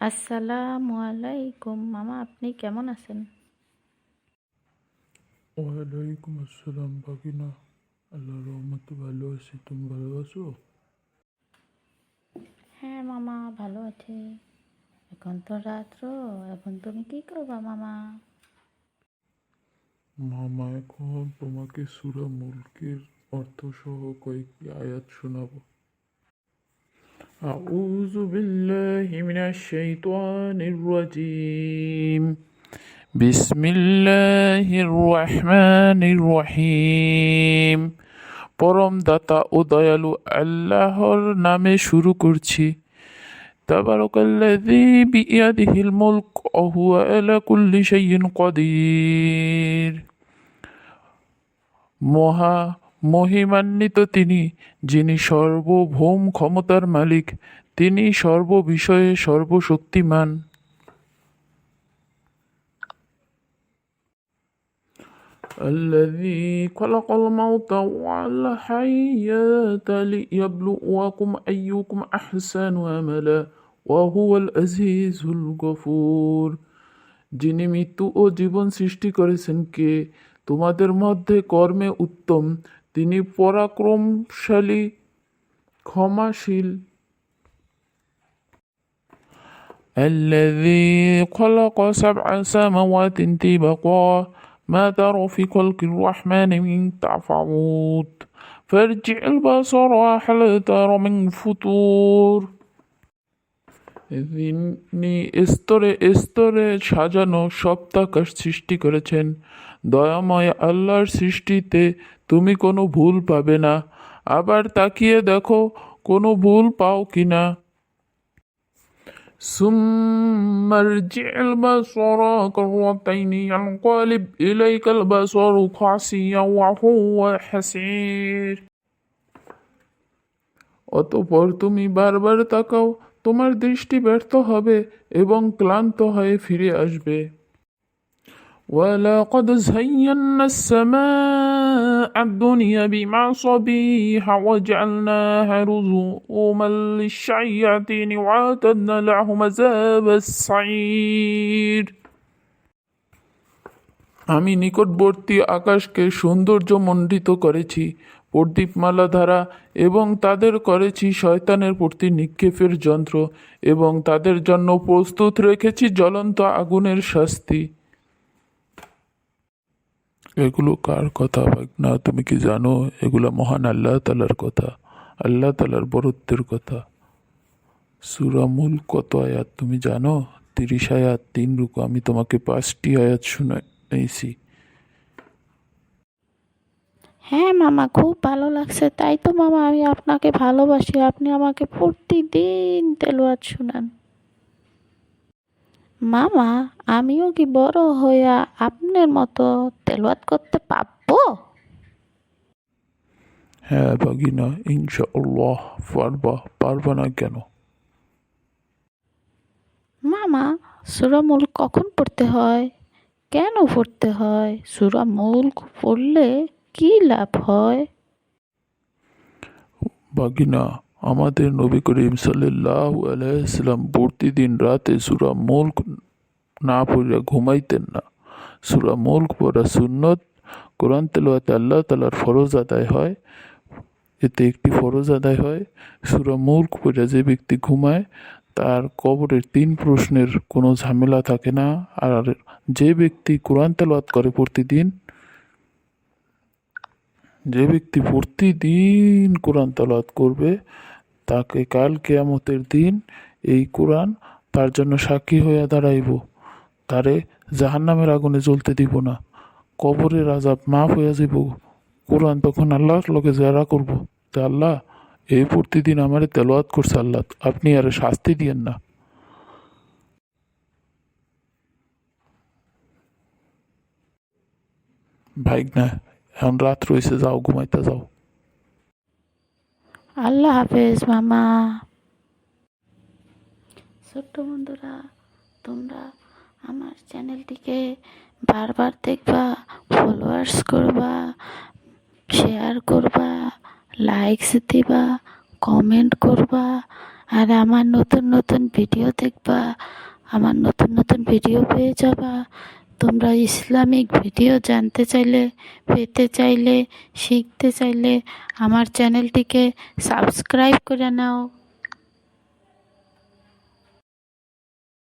আসসালামু আলাইকুম। মামা আপনি কেমন আছেন? ওয়ালাইকুম আসসালাম বাকিনা আল্লাহ রহমতে ভালো আছি। তুমি ভালো আছো? হ্যাঁ মামা ভালো আছি। এখন তো রাত্র এখন তুমি কি করবা মামা? মামা এখন তোমাকে সুরা মুলকের অর্থ সহ কয়েকটি আয়াত শোনাবো। আউযু বিল্লাহ بالله من الشيطان الرجيم بسم الله الرحمن الرحيم পরম দাতা ও দয়ালু আল্লাহর নামে শুরু করছি তাবারাকাল্লাযী বিয়াদিহিল মুলক ওয়া হুয়া আলা কুল্লি শাইইন কদির মহা মহিমান্বিত তিনি যিনি সর্বভৌম ক্ষমতার মালিক তিনি সর্ববিষয়ে সর্বশক্তিমান الذي خلق الموت والحياة ليبلوكم أيكم أحسن عملا وهو العزيز الغفور যিনি মৃত্যু ও জীবন সৃষ্টি করেছেন কে তোমাদের মধ্যে কর্মে উত্তম তিনি পরাক্রমশালী ক্ষমাশীল الذي خلق سبع سماوات طبقا ما ترى في خلق الرحمن من تفاوت فارجع البصر هل ترى من فطور তিনি স্তরে স্তরে সাজানো সপ্তাকাশ সৃষ্টি করেছেন দয়াময় আল্লাহর সৃষ্টিতে তুমি কোনো ভুল পাবে না আবার তাকিয়ে দেখো কোনো ভুল পাও কিনা ثم ارجع البصر كرتين ينقلب إليك البصر خاسئا وهو حسير অতপর তুমি বারবার তাকাও তোমার দৃষ্টি ব্যর্থ হবে এবং ক্লান্ত হয়ে ফিরে আসবে ولقد زينا السماء الدنيا بمصابيح وجعلناها رجوما للشياطين وأعتدنا لهم عذاب السعير আমি নিকটবর্তী আকাশকে সৌন্দর্য মণ্ডিত করেছি প্রদীপমালা দ্বারা এবং তাদের করেছি শয়তানের প্রতি নিক্ষেপের যন্ত্র এবং তাদের জন্য প্রস্তুত রেখেছি জ্বলন্ত আগুনের শাস্তি এগুলো কার কথা? না, তুমি কি জানো? এগুলো মহান আল্লাহ তালার কথা। আল্লাহ তালার বরত্বের কথা। সুরামুল কত আয়াত তুমি জানো? তিরিশ আয়াত, তিন রুকু। আমি তোমাকে পাঁচটি আয়াত শুনেছি হ্যাঁ মামা, খুব ভালো লাগছে। তাই তো মামা, আমি আপনাকে ভালোবাসি। আপনি আমাকে প্রতিদিন তেলোয়াত শুনান। মামা আমিও কি বড় হইয়া আপনার মতো তেলোয়াত করতে পারব? হ্যাঁ বাগিনা ইনশাআল্লাহ পারবা পারবা না কেন? মামা সুরা মুল্ক কখন পড়তে হয়? কেন পড়তে হয়? সুরা মুল্ক পড়লে কি লাভ হয়? বাগিনা আমাদের নবী করিম সাল্লাহ আলাইসাল্লাম প্রতিদিন রাতে সুরা মুল্ক না পড়িয়া ঘুমাইতেন না। সুরা মুল্ক পড়া সুন্নত, কোরআন তেলোয়াতে আল্লাহ তালার ফরজ আদায় হয়, এতে একটি ফরজ আদায় হয়। সুরা মুল্ক পড়া যে ব্যক্তি ঘুমায়, তার কবরের তিন প্রশ্নের কোনো ঝামেলা থাকে না। আর যে ব্যক্তি কোরআন তেলাওয়াত করে প্রতিদিন যে ব্যক্তি প্রতিদিন কোরআন তালাত করবে তাকে কাল কেয়ামতের দিন এই কোরআন তার জন্য সাক্ষী হইয়া দাঁড়াইব। তারে জাহান্নামের আগুনে জ্বলতে দিব না। কবরের আজাব মাফ হইয়া যাব কোরআন তখন আল্লাহর লোকে জেরা করব। যে আল্লাহ, এই প্রতিদিন আমারে তেলোয়াত করছে আল্লাহ, আপনি আর শাস্তি দিয়েন না। ভাইক না এখন রাত রয়েছে যাও, ঘুমাইতে যাও। আল্লাহ হাফেজ, মামা। ছোট্ট বন্ধুরা, তোমরা আমার চ্যানেলটিকে বারবার দেখবা ফলোয়ার্স করবা শেয়ার করবা লাইকস দিবা কমেন্ট করবা, আর আমার নতুন নতুন ভিডিও দেখবা, আমার নতুন নতুন ভিডিও পেয়ে যাবা। তোমরা ইসলামিক ভিডিও জানতে চাইলে পেতে চাইলে শিখতে চাইলে আমার চ্যানেলটিকে সাবস্ক্রাইব করে নাও।